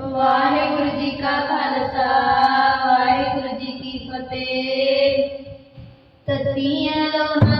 ਵਾਹਿਗੁਰੂ ਜੀ ਕਾ ਖਾਲਸਾ ਵਾਹਿਗੁਰੂ ਜੀ ਕੀ ਫਤਿਹ। ਤਤੀਆਂ ਲੋਨਾ